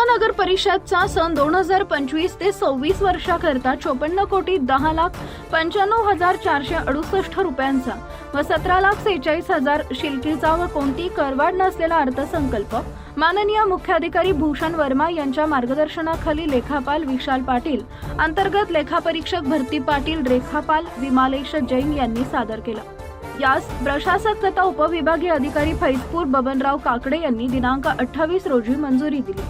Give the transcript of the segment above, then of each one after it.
परिषदचा सन दोन हजार पंचवीस ते सव्वीस वर्षाकरता चोपन्न कोटी दहा लाख पंच्याण्णव हजार चारशे अडुसष्ट रुपयांचा व सतरा लाख सेहेचाळीस हजार शिल्कीचा व कोणती करवाढ नसलेला अर्थसंकल्प माननीय मुख्याधिकारी भूषण वर्मा यांच्या मार्गदर्शनाखाली लेखापाल विशाल पाटील अंतर्गत लेखापरीक्षक भरती पाटील रेखापाल विमालेश जैन यांनी सादर केला. यास प्रशासक तथा उपविभागीय अधिकारी फैजपूर बबनराव काकडे यांनी दिनांक अठ्ठावीस रोजी मंजुरी दिली.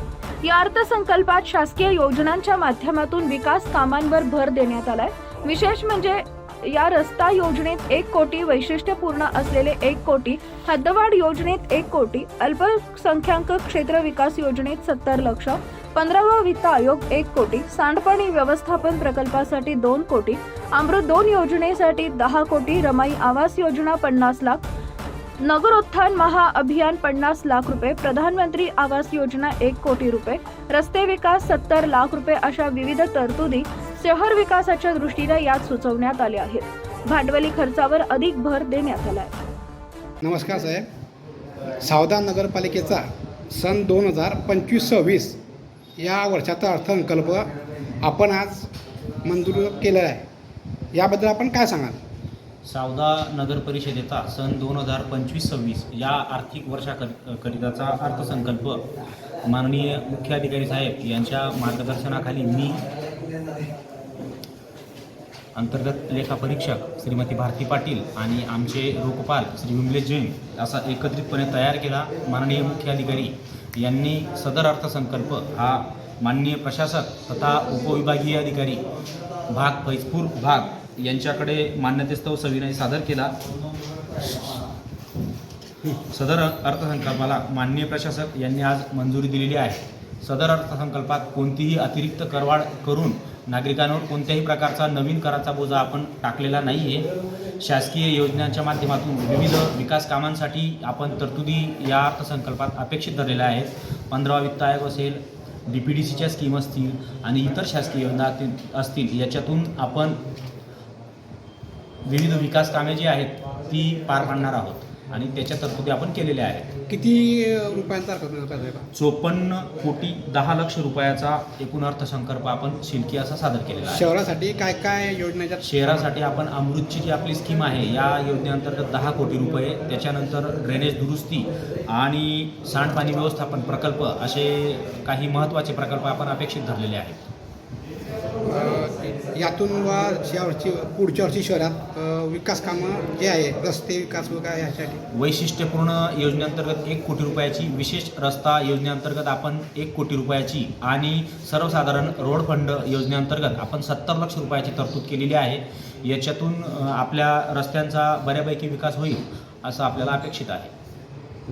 या अर्थसंकल्पात शासकीय योजनांच्या माध्यमातून विकास कामांवर भर देण्यात आलाय. विशेष म्हणजे या रस्ता योजनेत एक कोटी वैशिष्ट्यपूर्ण असलेले एक कोटी हद्दवाढ योजनेत एक कोटी अल्पसंख्याक क्षेत्र विकास योजनेत सत्तर लक्ष पंधरावा वित्त आयोग एक कोटी सांडपाणी व्यवस्थापन प्रकल्पासाठी दोन कोटी अमृत दोन योजनेसाठी दहा कोटी रमाई आवास योजना पन्नास लाख नगरोत्थान महाअभियान पन्नास लाख रुपये प्रधानमंत्री आवास योजना एक कोटी रुपये रस्ते विकास सत्तर लाख रुपये अशा विविध तरतुदी शहर विकासाच्या दृष्टीने यात सुचवण्यात आल्या आहेत. भांडवली खर्चावर अधिक भर देण्यात आलाय. नमस्कार साहेब. सावधान नगरपालिकेचा सन दोन हजार पंचवीस सव्वीस या वर्षाचा अर्थसंकल्प आपण आज मंजूर केलेला आहे. याबद्दल आपण काय सांगाल? सावदा नगर परिषदेचा सन दोन हजार पंचवीस सव्वीस या आर्थिक वर्षाकरिताचा अर्थसंकल्प माननीय मुख्याधिकारी साहेब यांच्या मार्गदर्शनाखाली मी अंतर्गत लेखापरीक्षक श्रीमती भारती पाटील आणि आमचे लोकपाल श्री विमलेश जैन असा एकत्रितपणे तयार केला. माननीय मुख्याधिकारी यांनी सदर अर्थसंकल्प हा माननीय प्रशासक तथा उपविभागीय अधिकारी भाग फैजपूर भाग यांच्याकडे मान्यतेस्तव सविनय सादर केला. सदर अर्थसंकल्पाला माननीय प्रशासक यांनी आज मंजुरी दिलेली आहे. सदर अर्थसंकल्पात कोणतीही अतिरिक्त करवाढ करून नागरिकांवर कोणत्याही प्रकारचा नवीन कराचा बोजा आपण टाकलेला नाही आहे शासकीय योजनांच्या माध्यमातून विविध विकास कामांसाठी आपण तरतुदी या अर्थसंकल्पात अपेक्षित धरलेल्या आहेत. पंधरावा वित्त आयोग असेल डी पी डी सीच्या स्कीम असतील आणि इतर शासकीय योजना असतील- असतील याच्यातून आपण विविध विकास कामे जी आहेत ती पार पाडणार आहोत. आणि त्याच्या तरतुदी आपण केलेल्या आहेत. किती रुपयांचा चोपन्न कोटी दहा लक्ष रुपयाचा एकूण अर्थसंकल्प आपण शिल्की असा सादर केलेला आहे. शहरासाठी काय काय योजनेच्या शहरासाठी आपण अमृतची जी आपली स्कीम आहे या योजनेअंतर्गत दहा कोटी रुपये त्याच्यानंतर ड्रेनेज दुरुस्ती आणि सांडपाणी व्यवस्थापन प्रकल्प असे काही महत्त्वाचे प्रकल्प आपण अपेक्षित धरलेले आहेत. यातून वा या वर्षी पुढच्या वर्षी शहरात विकास कामं जे आहे रस्ते विकास वगैरे यासाठी वैशिष्ट्यपूर्ण योजनेअंतर्गत एक कोटी रुपयाची विशेष रस्ता योजनेअंतर्गत आपण एक कोटी रुपयाची आणि सर्वसाधारण रोड फंड योजनेअंतर्गत आपण सत्तर लक्ष रुपयाची तरतूद केलेली आहे. याच्यातून आपल्या रस्त्यांचा बऱ्यापैकी विकास होईल असं आपल्याला अपेक्षित आहे.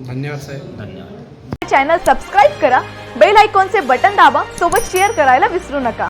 धन्यवाद साहेब. धन्यवाद. चॅनल सबस्क्राईब करा बेल आयकॉनचे बटन दाबा सोबत शेअर करायला विसरू नका.